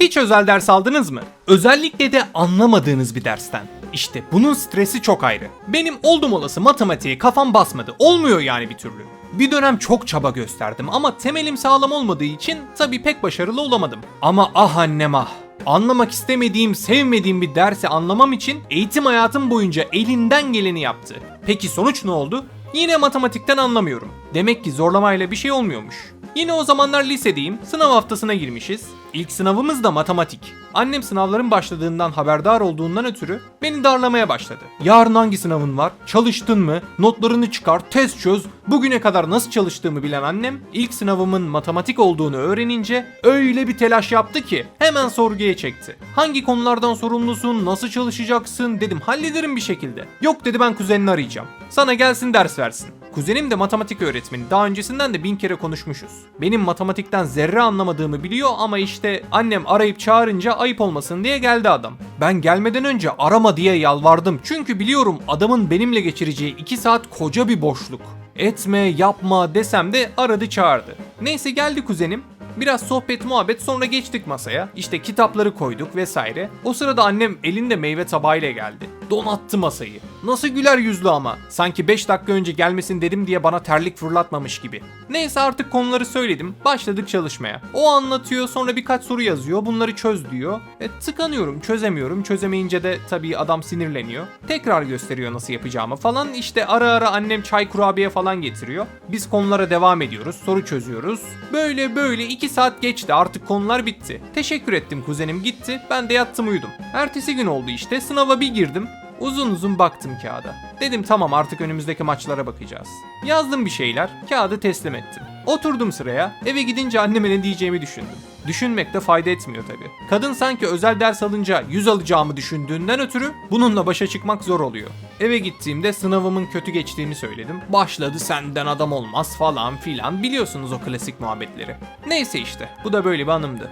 Hiç özel ders aldınız mı? Özellikle de anlamadığınız bir dersten. İşte bunun stresi çok ayrı. Benim oldum olası matematiğe kafam basmadı. Olmuyor yani bir türlü. Bir dönem çok çaba gösterdim ama temelim sağlam olmadığı için tabii pek başarılı olamadım. Ama ah annem ah. Anlamak istemediğim, sevmediğim bir dersi anlamam için eğitim hayatım boyunca elinden geleni yaptı. Peki sonuç ne oldu? Yine matematikten anlamıyorum. Demek ki zorlamayla bir şey olmuyormuş. Yine o zamanlar lisedeyim, sınav haftasına girmişiz. İlk sınavımız da matematik. Annem sınavların başladığından haberdar olduğundan ötürü beni darlamaya başladı. Yarın hangi sınavın var? Çalıştın mı? Notlarını çıkar, test çöz. Bugüne kadar nasıl çalıştığımı bilen annem ilk sınavımın matematik olduğunu öğrenince öyle bir telaş yaptı ki hemen sorguya çekti. Hangi konulardan sorumlusun, nasıl çalışacaksın dedim hallederim bir şekilde. Yok dedi ben kuzenini arayacağım. Sana gelsin ders versin. Kuzenim de matematik öğretmeni. Daha öncesinden de bin kere konuşmuşuz. Benim matematikten zerre anlamadığımı biliyor ama işte annem arayıp çağırınca ayıp olmasın diye geldi adam. Ben gelmeden önce arama diye yalvardım. Çünkü biliyorum adamın benimle geçireceği 2 saat koca bir boşluk. Etme, yapma desem de aradı çağırdı. Neyse geldi kuzenim. Biraz sohbet muhabbet sonra geçtik masaya. İşte kitapları koyduk vesaire. O sırada annem elinde meyve tabağıyla geldi. Donattı masayı. Nasıl güler yüzlü ama. Sanki 5 dakika önce gelmesin dedim diye bana terlik fırlatmamış gibi. Neyse artık konuları söyledim. Başladık çalışmaya. O anlatıyor sonra birkaç soru yazıyor. Bunları çöz diyor. E, tıkanıyorum çözemiyorum. Çözemeyince de tabii adam sinirleniyor. Tekrar gösteriyor nasıl yapacağımı falan. İşte ara ara annem çay kurabiye falan getiriyor. Biz konulara devam ediyoruz. Soru çözüyoruz. Böyle böyle 2 saat geçti artık konular bitti. Teşekkür ettim kuzenim gitti. Ben de yattım uyudum. Ertesi gün oldu işte sınava bir girdim. Uzun uzun baktım kağıda. Dedim tamam artık önümüzdeki maçlara bakacağız. Yazdım bir şeyler, kağıdı teslim ettim. Oturdum sıraya, eve gidince anneme ne diyeceğimi düşündüm. Düşünmek de fayda etmiyor tabi. Kadın sanki özel ders alınca 100 alacağımı düşündüğünden ötürü bununla başa çıkmak zor oluyor. Eve gittiğimde sınavımın kötü geçtiğini söyledim. Başladı senden adam olmaz falan filan biliyorsunuz o klasik muhabbetleri. Neyse işte bu da böyle bir anımdı.